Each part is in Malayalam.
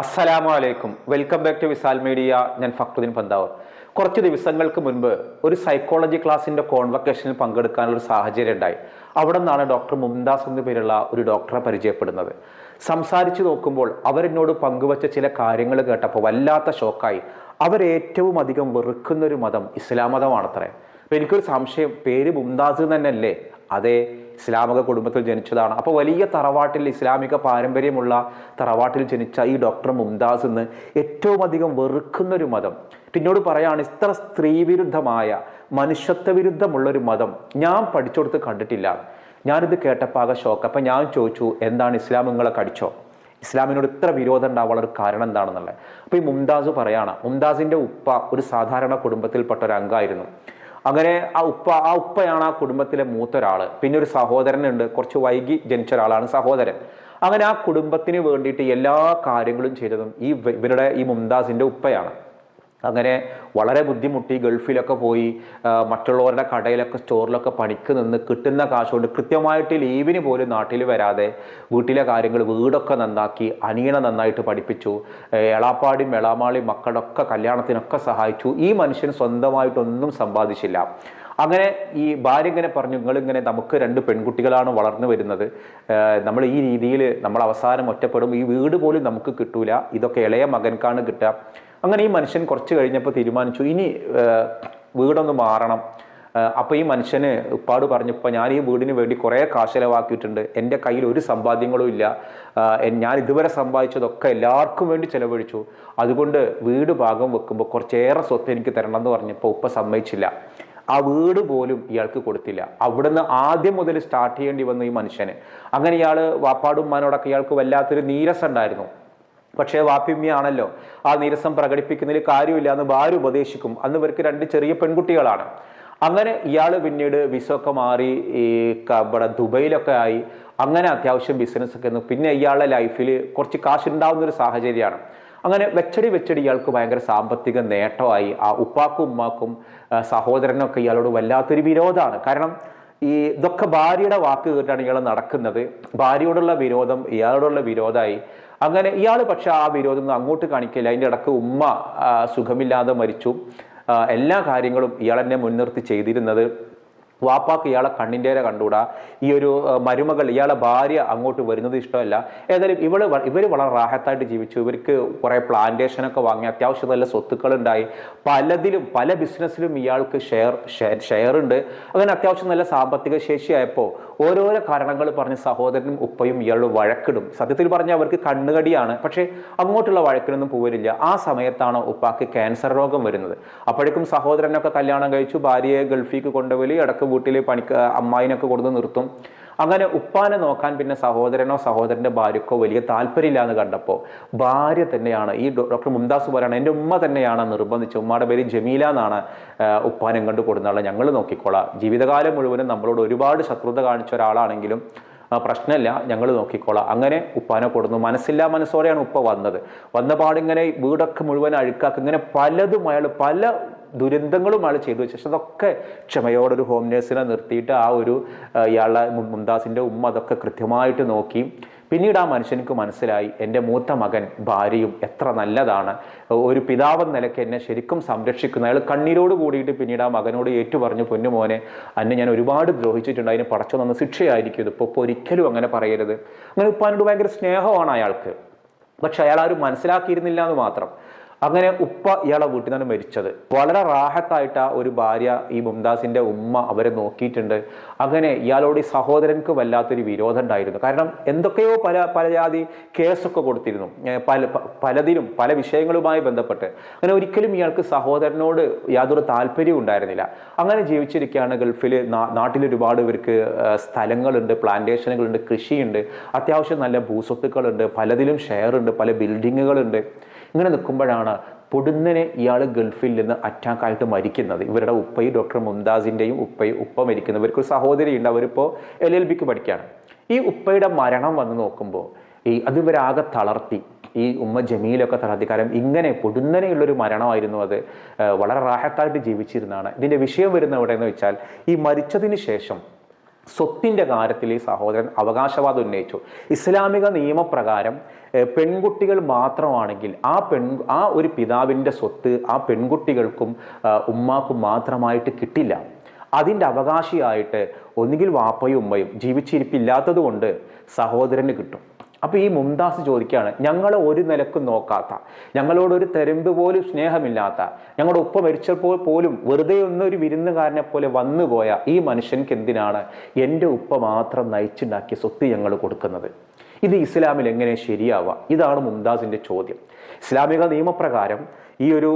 അസ്സലാമു അലൈക്കും welcome back to Visal media ഞാൻ ഫക്രുദ്ദീൻ പന്താവ് കുറച്ച് ദിവസങ്ങൾക്ക് മുൻപ് ഒരു സൈക്കോളജി ക്ലാസ്സിന്റെ കോൺവക്കേഷനിൽ പങ്കെടുക്കാനുള്ള സാഹചര്യം ഉണ്ടായി. അവിടെ നിന്നാണ് ഡോക്ടർ മുംതാസ് എന്ന പേരുള്ള ഒരു ഡോക്ടറെ പരിചയപ്പെടുന്നത്. സംസാരിച്ചു നോക്കുമ്പോൾ അവരെന്നോട് പങ്കുവച്ച ചില കാര്യങ്ങൾ കേട്ടപ്പോൾ വല്ലാത്ത ഷോക്കായി അവരേറ്റവും അധികം വെറുക്കുന്ന ഒരു മതം ഇസ്ലാം മതമാണത്രേ. അപ്പൊ എനിക്കൊരു സംശയം പേര് മുംതാസ് തന്നെയല്ലേ? അതെ ഇസ്ലാമിക കുടുംബത്തിൽ ജനിച്ചതാണ്. അപ്പോൾ വലിയ തറവാട്ടിൽ ഇസ്ലാമിക പാരമ്പര്യമുള്ള തറവാട്ടിൽ ജനിച്ച ഈ ഡോക്ടർ മുംതാസ് എന്ന് ഏറ്റവും അധികം വെറുക്കുന്ന ഒരു മതം. പിന്നോട് പറയാണ് ഇത്ര സ്ത്രീവിരുദ്ധമായ മനുഷ്യത്വ വിരുദ്ധമുള്ള ഒരു മതം ഞാൻ പഠിച്ചെടുത്ത് കണ്ടിട്ടില്ല. ഞാനിത് കേട്ടപ്പോൾ ആകെ ഷോക്ക് അപ്പം ഞാൻ ചോദിച്ചു എന്താണ് ഇസ്ലാം നിങ്ങളെ കടിച്ചോ? ഇസ്ലാമിനോട് ഇത്ര വിരോധം ഉണ്ടാവാനുള്ള ഒരു കാരണം എന്താണെന്നുള്ളത്? അപ്പോൾ ഈ മുംതാസ് പറയാണ് മുംതാസിന്റെ ഉപ്പ ഒരു സാധാരണ കുടുംബത്തിൽപ്പെട്ട ഒരു അംഗമായിരുന്നു അങ്ങനെ ആ ഉപ്പ ആ ഉപ്പയാണ് ആ കുടുംബത്തിലെ മൂത്ത ഒരാൾ പിന്നെ ഒരു സഹോദരനുണ്ട് കുറച്ച് വൈകി ജനിച്ച ഒരാളാണ് സഹോദരൻ. അങ്ങനെ ആ കുടുംബത്തിന് വേണ്ടിയിട്ട് എല്ലാ കാര്യങ്ങളും ചെയ്തതും ഈ ഇവ- ഇവരുടെ ഈ മുംതാസിന്റെ ഉപ്പയാണ്. അങ്ങനെ വളരെ ബുദ്ധിമുട്ടി ഗൾഫിലൊക്കെ പോയി മറ്റുള്ളവരുടെ കടയിലൊക്കെ സ്റ്റോറിലൊക്കെ പണിക്ക് നിന്ന് കിട്ടുന്ന കാശുകൊണ്ട് കൃത്യമായിട്ട് ലീവിന് പോലും നാട്ടിൽ വരാതെ വീട്ടിലെ കാര്യങ്ങൾ വീടൊക്കെ നന്നാക്കി അനിയനെ നന്നായിട്ട് പഠിപ്പിച്ചു എളാപ്പാടി എളാമാളിയും മക്കളൊക്കെ കല്യാണത്തിനൊക്കെ സഹായിച്ചു. ഈ മനുഷ്യൻ സ്വന്തമായിട്ടൊന്നും സമ്പാദിച്ചില്ല. അങ്ങനെ ഈ ഭാര്യ ഇങ്ങനെ പറഞ്ഞു നിങ്ങളിങ്ങനെ നമുക്ക് രണ്ട് പെൺകുട്ടികളാണ് വളർന്നു വരുന്നത്. നമ്മൾ ഈ രീതിയിൽ നമ്മൾ അവസാനം ഒറ്റപ്പെടും. ഈ വീട് പോലും നമുക്ക് കിട്ടൂല. ഇതൊക്കെ ഇളയ മകൻക്കാണ് കിട്ടുക. അങ്ങനെ ഈ മനുഷ്യൻ കുറച്ച് കഴിഞ്ഞപ്പോൾ തീരുമാനിച്ചു ഇനി വീടൊന്ന് മാറണം. അപ്പോൾ ഈ മനുഷ്യന് ഉപ്പാട് പറഞ്ഞപ്പോൾ ഞാൻ ഈ വീടിന് വേണ്ടി കുറേ കാശ് ചിലവാക്കിയിട്ടുണ്ട്. എന്റെ കയ്യിൽ ഒരു സമ്പാദ്യങ്ങളും ഇല്ല. ഞാൻ ഇതുവരെ സമ്പാദിച്ചതൊക്കെ എല്ലാവർക്കും വേണ്ടി ചിലവഴിച്ചു. അതുകൊണ്ട് വീട് ഭാഗം വെക്കുമ്പോൾ കുറച്ചേറെ സ്വത്ത് എനിക്ക് തരണം എന്ന് പറഞ്ഞപ്പോൾ ഉപ്പ സമ്മതിച്ചില്ല. ആ വീട് പോലും ഇയാൾക്ക് കൊടുത്തില്ല. അവിടുന്ന് ആദ്യം മുതൽ സ്റ്റാർട്ട് ചെയ്യേണ്ടി വന്നു ഈ മനുഷ്യന്. അങ്ങനെ ഇയാൾ വാപ്പാടും ഉമ്മാനോടൊക്കെ ഇയാൾക്ക് വല്ലാത്തൊരു നീരസം ഉണ്ടായിരുന്നു. പക്ഷേ വാപ്പിമ്മയാണല്ലോ ആ നീരസം പ്രകടിപ്പിക്കുന്നതിൽ കാര്യമില്ല എന്ന് ഭാര്യ ഉപദേശിക്കും. അന്ന് ഇവർക്ക് രണ്ട് ചെറിയ പെൺകുട്ടികളാണ്. അങ്ങനെ ഇയാൾ പിന്നീട് വിസൊക്കെ മാറി ഈ ഇവിടെ ദുബൈയിലൊക്കെ ആയി. അങ്ങനെ അത്യാവശ്യം ബിസിനസ് ഒക്കെ ഒന്ന് പിന്നെ ഇയാളുടെ ലൈഫിൽ കുറച്ച് കാശ് ഉണ്ടാവുന്ന ഒരു സാഹചര്യമാണ്. അങ്ങനെ വെച്ചടി വെച്ചടി ഇയാൾക്ക് ഭയങ്കര സാമ്പത്തിക നേട്ടമായി. ആ ഉപ്പാക്കും ഉമ്മാക്കും സഹോദരനൊക്കെ ഇയാളോട് വല്ലാത്തൊരു വിരോധമാണ്. കാരണം ഈ ഇതൊക്കെ ഭാര്യയുടെ വാക്ക് കേട്ടാണ് ഇയാൾ നടക്കുന്നത്. ഭാര്യയോടുള്ള വിരോധം ഇയാളോടുള്ള വിരോധമായി. അങ്ങനെ ഇയാൾ പക്ഷെ ആ വിരോധം അങ്ങോട്ട് കാണിക്കില്ല. അതിന്റെ ഇടയ്ക്ക് ഉമ്മ സുഖമില്ലാതെ മരിച്ചു. എല്ലാ കാര്യങ്ങളും ഇയാൾ എന്നെ മുൻനിർത്തി ചെയ്തിരുന്നത് വാപ്പാക്ക് ഇയാളെ കണ്ണിന്റെ കണ്ടുകൂടാ? ഈ ഒരു മരുമകൾ ഇയാളെ ഭാര്യ അങ്ങോട്ട് വരുന്നത് ഇഷ്ടമല്ല. ഏതായാലും ഇവൾ ഇവർ വളരെ റാഹത്തായിട്ട് ജീവിച്ചു. ഇവർക്ക് കുറേ പ്ലാന്റേഷനൊക്കെ വാങ്ങി അത്യാവശ്യം നല്ല സ്വത്തുക്കളുണ്ടായി. പലതിലും പല ബിസിനസ്സിലും ഇയാൾക്ക് ഷെയർ ഷെയർ ഉണ്ട്. അങ്ങനെ അത്യാവശ്യം നല്ല സാമ്പത്തിക ശേഷിയായപ്പോൾ ഓരോരോ കാരണങ്ങൾ പറഞ്ഞ് സഹോദരനും ഉപ്പയും ഇയാളോട് വഴക്കിടും. സത്യത്തിൽ പറഞ്ഞാൽ അവർക്ക് കണ്ണുകടിയാണ്. പക്ഷേ അങ്ങോട്ടുള്ള വഴക്കിനൊന്നും പോരില്ല ആ സമയത്താണ് ഉപ്പാക്ക് ക്യാൻസർ രോഗം വരുന്നത്. അപ്പോഴേക്കും സഹോദരനൊക്കെ കല്യാണം കഴിച്ചു. ഭാര്യയെ ഗൾഫിക്ക് കൊണ്ടുപോയി. ഇടയ്ക്ക് വീട്ടിൽ പണിക്ക് അമ്മായിനൊക്കെ കൊടുത്ത് നിർത്തും. അങ്ങനെ ഉപ്പാനെ നോക്കാൻ പിന്നെ സഹോദരനോ സഹോദരന്റെ ഭാര്യക്കോ വലിയ താല്പര്യമില്ല എന്ന് കണ്ടപ്പോൾ ഭാര്യ തന്നെയാണ് ഈ ഡോക്ടർ മുംതാസ് പറയാണ് എന്റെ ഉമ്മ തന്നെയാണ് നിർബന്ധിച്ച് ഉമ്മയുടെ പേര് ജമീല എന്നാണ് ഉപ്പാനും കണ്ടു കൊടുന്നുള്ള ഞങ്ങൾ നോക്കിക്കോളാം. ജീവിതകാലം മുഴുവനും നമ്മളോട് ഒരുപാട് ശത്രുത കാണിച്ച ഒരാളാണെങ്കിലും പ്രശ്നമില്ല ഞങ്ങൾ നോക്കിക്കോളാം. അങ്ങനെ ഉപ്പാനെ കൊടുന്നു. മനസ്സില്ലാ മനസ്സോടെയാണ് ഉപ്പ വന്നത്. വന്ന പാടിങ്ങനെ വീടൊക്കെ മുഴുവൻ അഴുക്കാക്കി ഇങ്ങനെ പലതും അയാൾ പല ദുരന്തങ്ങളും ആൾ ചെയ്തു വെച്ചു പക്ഷെ അതൊക്കെ ക്ഷമയോടെ ഒരു ഹോം നേഴ്സിനെ നിർത്തിയിട്ട് ആ ഒരു ഇയാളെ ഇയാളുടെ മു- ഉമ്മ അതൊക്കെ കൃത്യമായിട്ട് നോക്കി. പിന്നീട് ആ മനുഷ്യനിക്ക് മനസ്സിലായി എന്റെ മൂത്ത മകൻ ഭാര്യയും എത്ര നല്ലതാണ്. ഒരു പിതാവെന്ന നിലയ്ക്ക് എന്നെ ശരിക്കും സംരക്ഷിക്കുന്ന അയാൾ കണ്ണീരോട് കൂടിയിട്ട് പിന്നീട് ആ മകനോട് ഏറ്റു പറഞ്ഞു പൊന്നു മോനെ അന്നെ ഞാൻ ഒരുപാട് ദ്രോഹിച്ചിട്ടുണ്ട്. അതിന് പടച്ചു തന്ന ശിക്ഷയായിരിക്കും ഇത്. ഇപ്പോൾ ഒരിക്കലും അങ്ങനെ പറയരുത്. അങ്ങനെ ഉപ്പാനോട് ഭയങ്കര സ്നേഹമാണ് അയാൾക്ക്. പക്ഷെ അയാൾ ആരും മനസ്സിലാക്കിയിരുന്നില്ല എന്ന് മാത്രം. അങ്ങനെ ഉപ്പ ഇയാളെ വീട്ടിൽ നിന്നാണ് മരിച്ചത്. വളരെ റാഹത്തായിട്ട് ഒരു ഭാര്യ ഈ മുംതാസിന്റെ ഉമ്മ അവരെ നോക്കിയിട്ടുണ്ട്. അങ്ങനെ ഇയാളോട് ഈ സഹോദരൻക്ക് വല്ലാത്തൊരു വിരോധം ഉണ്ടായിരുന്നു. കാരണം എന്തൊക്കെയോ പല പല ജാതി കേസൊക്കെ കൊടുത്തിരുന്നു. പല പലതിലും പല വിഷയങ്ങളുമായി ബന്ധപ്പെട്ട്. അങ്ങനെ ഒരിക്കലും ഇയാൾക്ക് സഹോദരനോട് യാതൊരു താല്പര്യവും ഉണ്ടായിരുന്നില്ല. അങ്ങനെ ജീവിച്ചിരിക്കുകയാണ് ഗൾഫിൽ നാട്ടിൽ ഒരുപാട് ഇവർക്ക് സ്ഥലങ്ങളുണ്ട് പ്ലാന്റേഷനുകളുണ്ട് കൃഷിയുണ്ട്. അത്യാവശ്യം നല്ല ഭൂസ്വത്തുക്കളുണ്ട് പലതിലും ഷെയർ ഉണ്ട് പല ബിൽഡിങ്ങുകളുണ്ട്. ഇങ്ങനെ നിൽക്കുമ്പോഴാണ് പൊടുന്നനെ ഇയാൾ ഗൾഫിൽ നിന്ന് അറ്റാക്കായിട്ട് മരിക്കുന്നത്. ഇവരുടെ ഉപ്പയും ഡോക്ടർ മുംതാസിന്റെയും ഉപ്പയും ഉപ്പ മരിക്കുന്നത് ഇവർക്കൊരു സഹോദരിയുണ്ട്. അവരിപ്പോൾ എൽ എൽ ബിക്ക് പഠിക്കുകയാണ്. ഈ ഉപ്പയുടെ മരണം വന്ന് നോക്കുമ്പോൾ ഈ അത് ഇവരാകെ തളർത്തി. ഈ ഉമ്മ ജമീലൊക്കെ തളർത്തി. കാരണം ഇങ്ങനെ പൊടുന്നനെയുള്ളൊരു മരണമായിരുന്നു അത്. വളരെ റാഹത്തായിട്ട് ജീവിച്ചിരുന്നതാണ്. ഇതിന്റെ വിഷയം വരുന്ന എവിടെയെന്ന് വെച്ചാൽ ഈ മരിച്ചതിന് ശേഷം സ്വത്തിന്റെ കാര്യത്തിൽ ഈ സഹോദരൻ അവകാശവാദം ഉന്നയിച്ചു. ഇസ്ലാമിക നിയമപ്രകാരം പെൺകുട്ടികൾ മാത്രമാണെങ്കിൽ ആ പെൺ ആ ഒരു പിതാവിന്റെ സ്വത്ത് ആ പെൺകുട്ടികൾക്കും ഉമ്മാക്കും മാത്രമായിട്ട് കിട്ടില്ല. അതിന്റെ അവകാശിയായിട്ട് ഒന്നുകിൽ വാപ്പയും ഉമ്മയും ജീവിച്ചിരിപ്പില്ലാത്തത് കൊണ്ട് സഹോദരന് കിട്ടും. അപ്പോൾ ഈ മുംതാസ് ചോദിക്കുകയാണ് ഞങ്ങളെ ഒരു നിലക്കും നോക്കാത്ത ഞങ്ങളോട് ഒരു തെരുമ്പ് പോലും സ്നേഹമില്ലാത്ത ഞങ്ങളുടെ ഒപ്പം മരിച്ചപ്പോൾ പോലും വെറുതെ ഒന്നൊരു വിരുന്നുകാരനെ പോലെ വന്നുപോയ ഈ മനുഷ്യൻക്ക് എന്തിനാണ് എന്റെ ഉപ്പ മാത്രം നയിച്ചുണ്ടാക്കിയ സ്വത്ത് ഞങ്ങൾ കൊടുക്കുന്നത്? ഇത് ഇസ്ലാമിൽ എങ്ങനെ ശരിയാവുക ഇതാണ് മുംതാസിന്റെ ചോദ്യം. ഇസ്ലാമിക നിയമപ്രകാരം ഈ ഒരു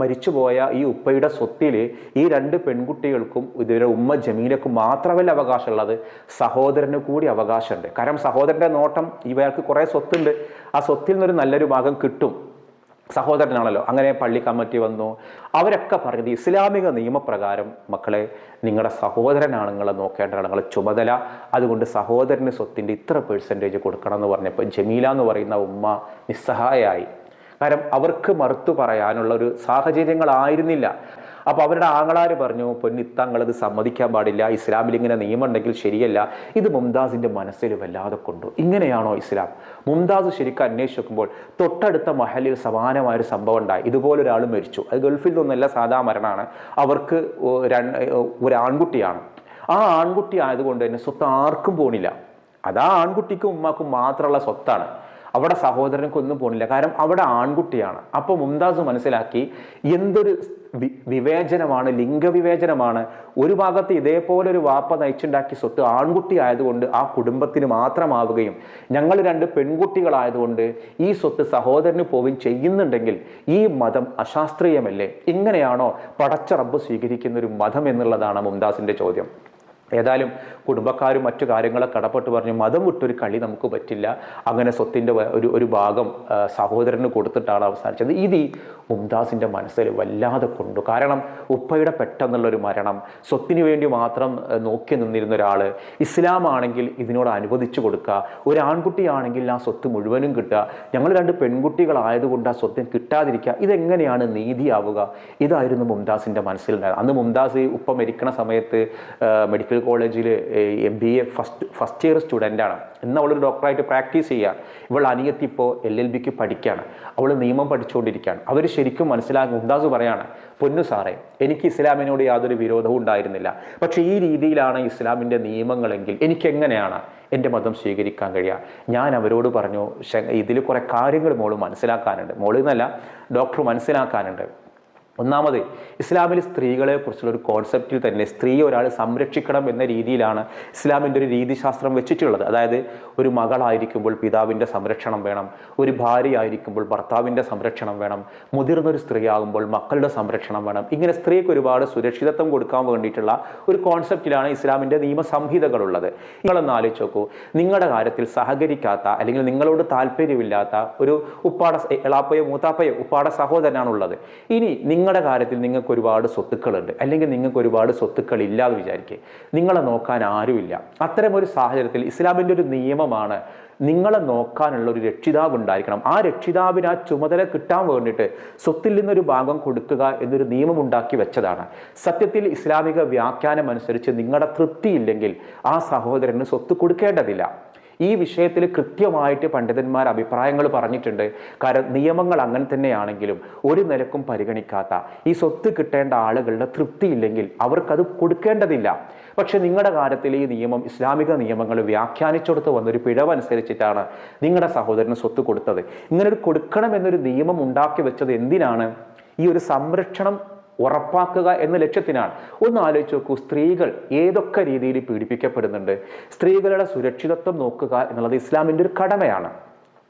മരിച്ചുപോയ ഈ ഉപ്പയുടെ സ്വത്തിൽ ഈ രണ്ട് പെൺകുട്ടികൾക്കും ഇതുവരെ ഉമ്മ ജമീലക്കും മാത്രമല്ല അവകാശമുള്ളത് സഹോദരന് കൂടി അവകാശമുണ്ട്. കാരണം സഹോദരന്റെ നോട്ടം ഇവർക്ക് കുറേ സ്വത്തുണ്ട്. ആ സ്വത്തിൽ നിന്നൊരു നല്ലൊരു ഭാഗം കിട്ടും. സഹോദരനാണല്ലോ. അങ്ങനെ പള്ളി കമ്മിറ്റി വന്നു. അവരൊക്കെ പറഞ്ഞത് ഇസ്ലാമിക നിയമപ്രകാരം മക്കളെ നിങ്ങളുടെ സഹോദരനാണ് നിങ്ങളെ നോക്കേണ്ടതാണ്. നിങ്ങളെ ചുമതല. അതുകൊണ്ട് സഹോദരന് സ്വത്തിന്റെ ഇത്ര പെർസെന്റേജ് കൊടുക്കണം എന്ന് പറഞ്ഞപ്പോൾ ജമീല എന്ന് പറയുന്ന ഉമ്മ നിസ്സഹായായി കാരണം അവർക്ക് മറുത്തു പറയാനുള്ള ഒരു സാഹചര്യങ്ങളായിരുന്നില്ല. അപ്പോൾ അവരുടെ ആങ്ങളാര് പറഞ്ഞു പൊന്നിത്തങ്ങളത് സമ്മതിക്കാൻ പാടില്ല. ഇസ്ലാമിൽ ഇങ്ങനെ നിയമം ഉണ്ടെങ്കിൽ ശരിയല്ല. ഇത് മുംതാസിന്റെ മനസ്സിൽ വല്ലാതെ കൊണ്ടു. ഇങ്ങനെയാണോ ഇസ്ലാം? മുംതാസ് ശരിക്കും അന്വേഷിച്ച് നോക്കുമ്പോൾ തൊട്ടടുത്ത മഹലിൽ സമാനമായ ഒരു സംഭവം ഉണ്ടായി. ഇതുപോലൊരാൾ മരിച്ചു. അത് ഗൾഫിൽ നിന്നല്ല സാധാ മരണമാണ് അവർക്ക് ഒരു ആൺകുട്ടിയാണ് ആ ആൺകുട്ടി ആയതുകൊണ്ട് തന്നെ സ്വത്ത് ആർക്കും പോണില്ല. അതാ ആൺകുട്ടിക്കും ഉമ്മാക്കും മാത്രമുള്ള സ്വത്താണ്. അവിടെ സഹോദരനക്ക് ഒന്നും പോണില്ല. കാരണം അവിടെ ആൺകുട്ടിയാണ്. അപ്പോൾ മുംതാസ് മനസ്സിലാക്കി എന്തൊരു വിവേചനമാണ് ലിംഗവിവേചനമാണ്. ഒരു ഭാഗത്ത് ഇതേപോലെ ഒരു വാപ്പ നയിച്ചുണ്ടാക്കി സ്വത്ത് ആൺകുട്ടി ആയതുകൊണ്ട് ആ കുടുംബത്തിന് മാത്രമാവുകയും ഞങ്ങൾ രണ്ട് പെൺകുട്ടികളായതുകൊണ്ട് ഈ സ്വത്ത് സഹോദരന് പോവുകയും ചെയ്യുന്നുണ്ടെങ്കിൽ ഈ മതം അശാസ്ത്രീയമല്ലേ? ഇങ്ങനെയാണോ പടച്ച റബ്ബ് സ്വീകരിക്കുന്ന ഒരു മതം എന്നുള്ളതാണ് മുംതാസിന്റെ ചോദ്യം. ഏതായാലും കുടുംബക്കാരും മറ്റു കാര്യങ്ങളെ കടപ്പെട്ട് പറഞ്ഞു മതം വിട്ടൊരു കളി നമുക്ക് പറ്റില്ല. അങ്ങനെ സ്വത്തിന്റെ ഒരു ഒരു ഭാഗം സഹോദരന് കൊടുത്തിട്ടാണ് അവസാനിച്ചത്. ഇത് ഈ മുംതാസിന്റെ മനസ്സിൽ വല്ലാതെ കൊണ്ടു. കാരണം ഉപ്പയുടെ പെട്ടെന്നുള്ളൊരു മരണം സ്വത്തിന് വേണ്ടി മാത്രം നോക്കി നിന്നിരുന്ന ഒരാൾ ഇസ്ലാമാണെങ്കിൽ ഇതിനോട് അനുവദിച്ചു കൊടുക്കുക. ഒരു ആൺകുട്ടിയാണെങ്കിൽ ആ സ്വത്ത് മുഴുവനും കിട്ടുക. ഞങ്ങൾ രണ്ട് പെൺകുട്ടികളായതുകൊണ്ട് ആ സ്വത്തിന് കിട്ടാതിരിക്കുക. ഇതെങ്ങനെയാണ് നീതിയാവുക? ഇതായിരുന്നു മുംതാസിന്റെ മനസ്സിലുണ്ടായത് അന്ന് മുംതാസ് ഉപ്പ മരിക്കണ സമയത്ത് മെഡിക്കൽ കോളേജിൽ M B A first first year സ്റ്റുഡന്റാണ് ഇന്ന് അവളൊരു ഡോക്ടറായിട്ട് പ്രാക്ടീസ് ചെയ്യുക ഇവൾ അനിയത്തി ഇപ്പോൾ എൽ എൽ ബിക്ക് പഠിക്കുകയാണ് അവൾ നിയമം പഠിച്ചുകൊണ്ടിരിക്കുകയാണ് അവർ ശരിക്കും മനസ്സിലാകും മുംതാസ് പറയാണ് പൊന്നു സാറേ എനിക്ക് ഇസ്ലാമിനോട് യാതൊരു വിരോധവും ഉണ്ടായിരുന്നില്ല. പക്ഷേ ഈ രീതിയിലാണ് ഇസ്ലാമിന്റെ നിയമങ്ങളെങ്കിൽ എനിക്ക് എങ്ങനെയാണ് എന്റെ മതം സ്വീകരിക്കാൻ കഴിയുക? ഞാൻ അവരോട് പറഞ്ഞു ഇതിൽ കുറേ കാര്യങ്ങൾ മോൾ മനസ്സിലാക്കാനുണ്ട്. മോളിൽ നിന്നല്ല ഡോക്ടർ മനസ്സിലാക്കാനുണ്ട്. ഒന്നാമത് ഇസ്ലാമിൽ സ്ത്രീകളെ കുറിച്ചുള്ള ഒരു കോൺസെപ്റ്റിൽ തന്നെ സ്ത്രീ ഒരാൾ സംരക്ഷിക്കണം എന്ന രീതിയിലാണ് ഇസ്ലാമിന്റെ ഒരു രീതിശാസ്ത്രം വെച്ചിട്ടുള്ളത്. അതായത് ഒരു മകളായിരിക്കുമ്പോൾ പിതാവിന്റെ സംരക്ഷണം വേണം ഒരു ഭാര്യയായിരിക്കുമ്പോൾ ഭർത്താവിന്റെ സംരക്ഷണം വേണം മുതിർന്നൊരു സ്ത്രീ ആകുമ്പോൾ മക്കളുടെ സംരക്ഷണം വേണം. ഇങ്ങനെ സ്ത്രീക്ക് ഒരുപാട് സുരക്ഷിതത്വം കൊടുക്കാൻ വേണ്ടിയിട്ടുള്ള ഒരു കോൺസെപ്റ്റിലാണ് ഇസ്ലാമിന്റെ നിയമസംഹിതകളുള്ളത്. നിങ്ങളൊന്ന് ആലോചിച്ച് നോക്കൂ. നിങ്ങളുടെ കാര്യത്തിൽ സഹകരിക്കാത്ത അല്ലെങ്കിൽ നിങ്ങളോട് താല്പര്യമില്ലാത്ത ഒരു ഉപ്പാട എളാപ്പയോ മൂത്താപ്പയോ ഉപ്പാട സഹോദരനാണുള്ളത്. ഇനി നിങ്ങളുടെ കാര്യത്തിൽ നിങ്ങൾക്ക് ഒരുപാട് സ്വത്തുക്കളുണ്ട്. അല്ലെങ്കിൽ നിങ്ങൾക്ക് ഒരുപാട് സ്വത്തുക്കൾ ഇല്ലാതെ വിചാരിക്കുക. നിങ്ങളെ നോക്കാൻ ആരുമില്ല. അത്തരം ഒരു സാഹചര്യത്തിൽ ഇസ്ലാമിന്റെ ഒരു നിയമമാണ് നിങ്ങളെ നോക്കാനുള്ള ഒരു രക്ഷിതാവ് ഉണ്ടായിരിക്കണം. ആ രക്ഷിതാവിന് ആ ചുമതല കിട്ടാൻ വേണ്ടിയിട്ട് സ്വത്തിൽ നിന്നൊരു ഭാഗം കൊടുക്കുക എന്നൊരു നിയമം ഉണ്ടാക്കി വെച്ചതാണ്. സത്യത്തിൽ ഇസ്ലാമിക വ്യാഖ്യാനം അനുസരിച്ച് നിങ്ങളുടെ തൃപ്തിയില്ലെങ്കിൽ ആ സഹോദരന് സ്വത്ത് കൊടുക്കേണ്ടതില്ല. ഈ വിഷയത്തിൽ കൃത്യമായിട്ട് പണ്ഡിതന്മാർ അഭിപ്രായങ്ങൾ പറഞ്ഞിട്ടുണ്ട്. കാരണം നിയമങ്ങൾ അങ്ങനെ തന്നെയാണെങ്കിലും ഒരു നിലക്കും പരിഗണിക്കാത്ത ഈ സ്വത്ത് കിട്ടേണ്ട ആളുകളുടെ തൃപ്തിയില്ലെങ്കിൽ അവർക്കത് കൊടുക്കേണ്ടതില്ല. പക്ഷെ നിങ്ങളുടെ കാര്യത്തിൽ ഈ നിയമം ഇസ്ലാമിക നിയമങ്ങൾ വ്യാഖ്യാനിച്ചെടുത്ത് വന്നൊരു പിഴവനുസരിച്ചിട്ടാണ് നിങ്ങളുടെ സഹോദരന് സ്വത്ത് കൊടുത്തത്. ഇങ്ങനെ ഒരു കൊടുക്കണം എന്നൊരു നിയമം ഉണ്ടാക്കി വെച്ചത് എന്തിനാണ്? ഈ ഒരു സംരക്ഷണം ഉറപ്പാക്കുക എന്ന ലക്ഷ്യത്തിനാണ്. ഒന്ന് ആലോചിച്ച് നോക്കൂ സ്ത്രീകൾ ഏതൊക്കെ രീതിയിൽ പീഡിപ്പിക്കപ്പെടുന്നുണ്ട്? സ്ത്രീകളുടെ സുരക്ഷിതത്വം നോക്കുക എന്നുള്ളത് ഇസ്ലാമിന്റെ ഒരു കടമയാണ്.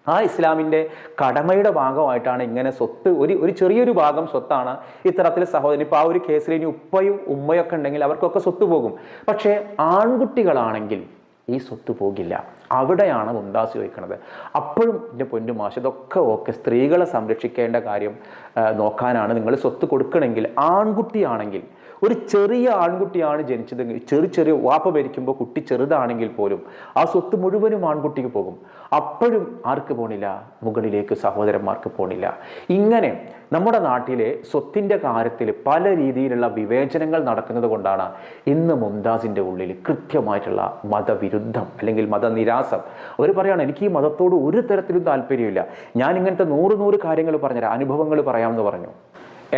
ആ ഇസ്ലാമിന്റെ കടമയുടെ ഭാഗമായിട്ടാണ് ഇങ്ങനെ സ്വത്ത് ഒരു ഒരു ചെറിയൊരു ഭാഗം സ്വത്താണ് ഇത്തരത്തിൽ സഹോദരൻ. ഇപ്പോൾ ആ ഒരു കേസിൽ ഇനി ഉപ്പയും ഉമ്മയൊക്കെ ഉണ്ടെങ്കിൽ അവർക്കൊക്കെ സ്വത്ത് പോകും. പക്ഷേ ആൺകുട്ടികളാണെങ്കിൽ ഈ സ്വത്ത് പോകില്ല. അവിടെയാണ് മുംതാസ് ചോദിക്കുന്നത്. അപ്പോഴും എന്റെ പൊന്നു മാഷ് ഇതൊക്കെ ഓക്കെ. സ്ത്രീകളെ സംരക്ഷിക്കേണ്ട കാര്യം നോക്കാനാണ്. നിങ്ങൾ സ്വത്ത് കൊടുക്കണമെങ്കിൽ ആൺകുട്ടിയാണെങ്കിൽ ഒരു ചെറിയ ആൺകുട്ടിയാണ് ജനിച്ചതെങ്കിൽ ചെറു ചെറിയ വാപ്പ ഭരിക്കുമ്പോൾ കുട്ടി ചെറുതാണെങ്കിൽ പോലും ആ സ്വത്ത് മുഴുവനും ആൺകുട്ടിക്ക് പോകും. അപ്പോഴും ആർക്ക് പോണില്ല? മുകളിലേക്ക് സഹോദരന്മാർക്ക് പോണില്ല. ഇങ്ങനെ നമ്മുടെ നാട്ടിലെ സ്വത്തിന്റെ കാര്യത്തിൽ പല രീതിയിലുള്ള വിവേചനങ്ങൾ നടക്കുന്നത് കൊണ്ടാണ് ഇന്ന് മുംതാസിന്റെ ഉള്ളിൽ കൃത്യമായിട്ടുള്ള മതവിരുദ്ധം അല്ലെങ്കിൽ മതനിരാസം. അവർ പറയുകയാണ് എനിക്ക് ഈ മതത്തോട് ഒരു തരത്തിലും താല്പര്യമില്ല. ഞാൻ ഇങ്ങനത്തെ നൂറ് നൂറ് കാര്യങ്ങൾ പറഞ്ഞുതരാം അനുഭവങ്ങൾ പറയാമെന്ന് പറഞ്ഞു.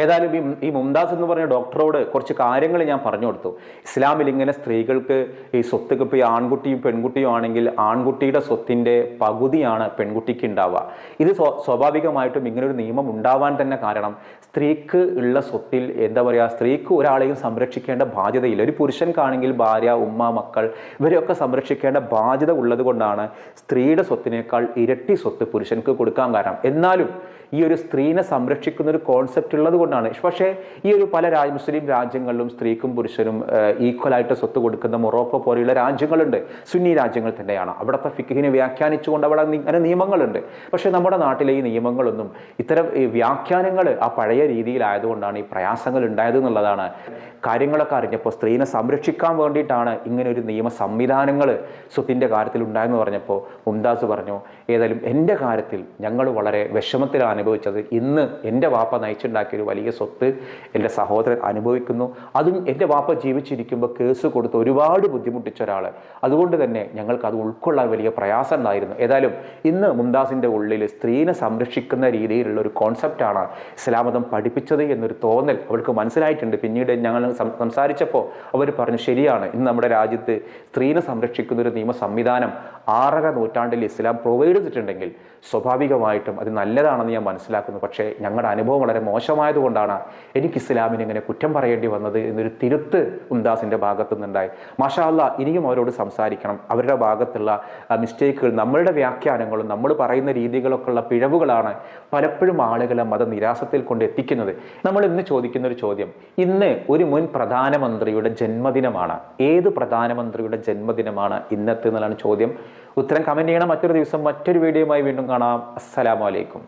ഏതായാലും ഈ ഈ മുംതാസ് എന്ന് പറഞ്ഞ ഡോക്ടറോട് കുറച്ച് കാര്യങ്ങൾ ഞാൻ പറഞ്ഞു കൊടുത്തു. ഇസ്ലാമിൽ ഇങ്ങനെ സ്ത്രീകൾക്ക് ഈ സ്വത്ത് ഇപ്പോൾ ഈ ആൺകുട്ടിയും പെൺകുട്ടിയും ആണെങ്കിൽ ആൺകുട്ടിയുടെ സ്വത്തിന്റെ പകുതിയാണ് പെൺകുട്ടിക്ക് ഉണ്ടാവുക. ഇത് സ്വാഭാവികമായിട്ടും ഇങ്ങനെ ഒരു നിയമം ഉണ്ടാവാൻ തന്നെ കാരണം സ്ത്രീക്ക് ഉള്ള സ്വത്തിൽ എന്താ പറയുക സ്ത്രീക്ക് ഒരാളെയും സംരക്ഷിക്കേണ്ട ബാധ്യതയില്ല. ഒരു പുരുഷൻക്കാണെങ്കിൽ ഭാര്യ ഉമ്മ മക്കൾ ഇവരെയൊക്കെ സംരക്ഷിക്കേണ്ട ബാധ്യത ഉള്ളത് കൊണ്ടാണ് സ്ത്രീയുടെ സ്വത്തിനേക്കാൾ ഇരട്ടി സ്വത്ത് പുരുഷൻക്ക് കൊടുക്കാൻ കാരണം. എന്നാലും ഈ ഒരു സ്ത്രീനെ സംരക്ഷിക്കുന്ന ഒരു കോൺസെപ്റ്റ് ഉള്ളത് കൊണ്ടാണ്. പക്ഷേ ഈ ഒരു പല രാജ മുസ്ലിം രാജ്യങ്ങളിലും സ്ത്രീക്കും പുരുഷനും ഈക്വലായിട്ട് സ്വത്ത് കൊടുക്കുന്ന മൊറോക്കോ പോലെയുള്ള രാജ്യങ്ങളുണ്ട്. സുന്നി രാജ്യങ്ങൾ തന്നെയാണ്. അവിടുത്തെ ഫിഖിനെ വ്യാഖ്യാനിച്ചുകൊണ്ട് അവിടെ അങ്ങനെ നിയമങ്ങളുണ്ട്. പക്ഷേ നമ്മുടെ നാട്ടിലെ ഈ നിയമങ്ങളൊന്നും ഇത്തരം വ്യാഖ്യാനങ്ങൾ ആ പഴയ രീതിയിലായതുകൊണ്ടാണ് ഈ പ്രയാസങ്ങൾ ഉണ്ടായത് എന്നുള്ളതാണ്. കാര്യങ്ങളൊക്കെ അറിഞ്ഞപ്പോൾ സ്ത്രീനെ സംരക്ഷിക്കാൻ വേണ്ടിയിട്ടാണ് ഇങ്ങനെ ഒരു നിയമ സംവിധാനങ്ങൾ സ്വത്തിന്റെ കാര്യത്തിൽ ഉണ്ടായെന്ന് പറഞ്ഞപ്പോൾ മുംതാസ് പറഞ്ഞു ഏതായാലും എന്റെ കാര്യത്തിൽ ഞങ്ങൾ വളരെ വിഷമത്തിലാണ് അനുഭവിച്ചത്. ഇന്ന് എന്റെ വാപ്പ നയിച്ചുണ്ടാക്കിയ ഒരു വലിയ സ്വത്ത് എന്റെ സഹോദരൻ അനുഭവിക്കുന്നു. അതും എന്റെ വാപ്പ ജീവിച്ചിരിക്കുമ്പോൾ കേസ് കൊടുത്ത് ഒരുപാട് ബുദ്ധിമുട്ടിച്ച ഒരാൾ അതുകൊണ്ട് തന്നെ ഞങ്ങൾക്ക് അത് ഉൾക്കൊള്ളാൻ വലിയ പ്രയാസം ഉണ്ടായിരുന്നു. ഏതായാലും ഇന്ന് മുംതാസിന്റെ ഉള്ളിൽ സ്ത്രീനെ സംരക്ഷിക്കുന്ന രീതിയിലുള്ള ഒരു കോൺസെപ്റ്റാണ് ഇസ്ലാമതം പഠിപ്പിച്ചത് എന്നൊരു തോന്നൽ അവൾക്ക് മനസ്സിലായിട്ടുണ്ട്. പിന്നീട് ഞങ്ങൾ സംസാരിച്ചപ്പോൾ അവർ പറഞ്ഞു ശരിയാണ്. ഇന്ന് നമ്മുടെ രാജ്യത്ത് സ്ത്രീനെ സംരക്ഷിക്കുന്ന ഒരു നിയമ സംവിധാനം ആറര നൂറ്റാണ്ടിൽ ഇസ്ലാം പ്രൊവൈഡ് ചെയ്തിട്ടുണ്ടെങ്കിൽ സ്വാഭാവികമായിട്ടും അത് നല്ലതാണെന്ന് ഞാൻ മനസ്സിലാക്കുന്നു. പക്ഷേ ഞങ്ങളുടെ അനുഭവം വളരെ മോശമായതുകൊണ്ടാണ് എനിക്ക് ഇസ്ലാമിന് ഇങ്ങനെ കുറ്റം പറയേണ്ടി വന്നത് എന്നൊരു തിരുത്ത് ഉംദാസിന്റെ ഭാഗത്തു നിന്നുണ്ടായി. മാഷാ അല്ലാ ഇനിയും അവരോട് സംസാരിക്കണം. അവരുടെ ഭാഗത്തുള്ള മിസ്റ്റേക്കുകൾ നമ്മളുടെ വ്യാഖ്യാനങ്ങളും നമ്മൾ പറയുന്ന രീതികളൊക്കെ ഉള്ള പിഴവുകളാണ് പലപ്പോഴും ആളുകളെ മതനിരാസത്തിൽ കൊണ്ട് എത്തിക്കുന്നത്. നമ്മൾ ഇന്ന് ചോദിക്കുന്ന ഒരു ചോദ്യം. ഇന്ന് ഒരു മുൻ പ്രധാനമന്ത്രിയുടെ ജന്മദിനമാണ്. ഏത് പ്രധാനമന്ത്രിയുടെ ജന്മദിനമാണ് ഇന്നത്തെ എന്നുള്ളതാണ് ചോദ്യം. ഉത്തരം കമന്റ് ചെയ്യണം. മറ്റൊരു ദിവസം മറ്റൊരു വീഡിയോയുമായി വീണ്ടും കാണാം. അസ്സലാമു അലൈക്കും.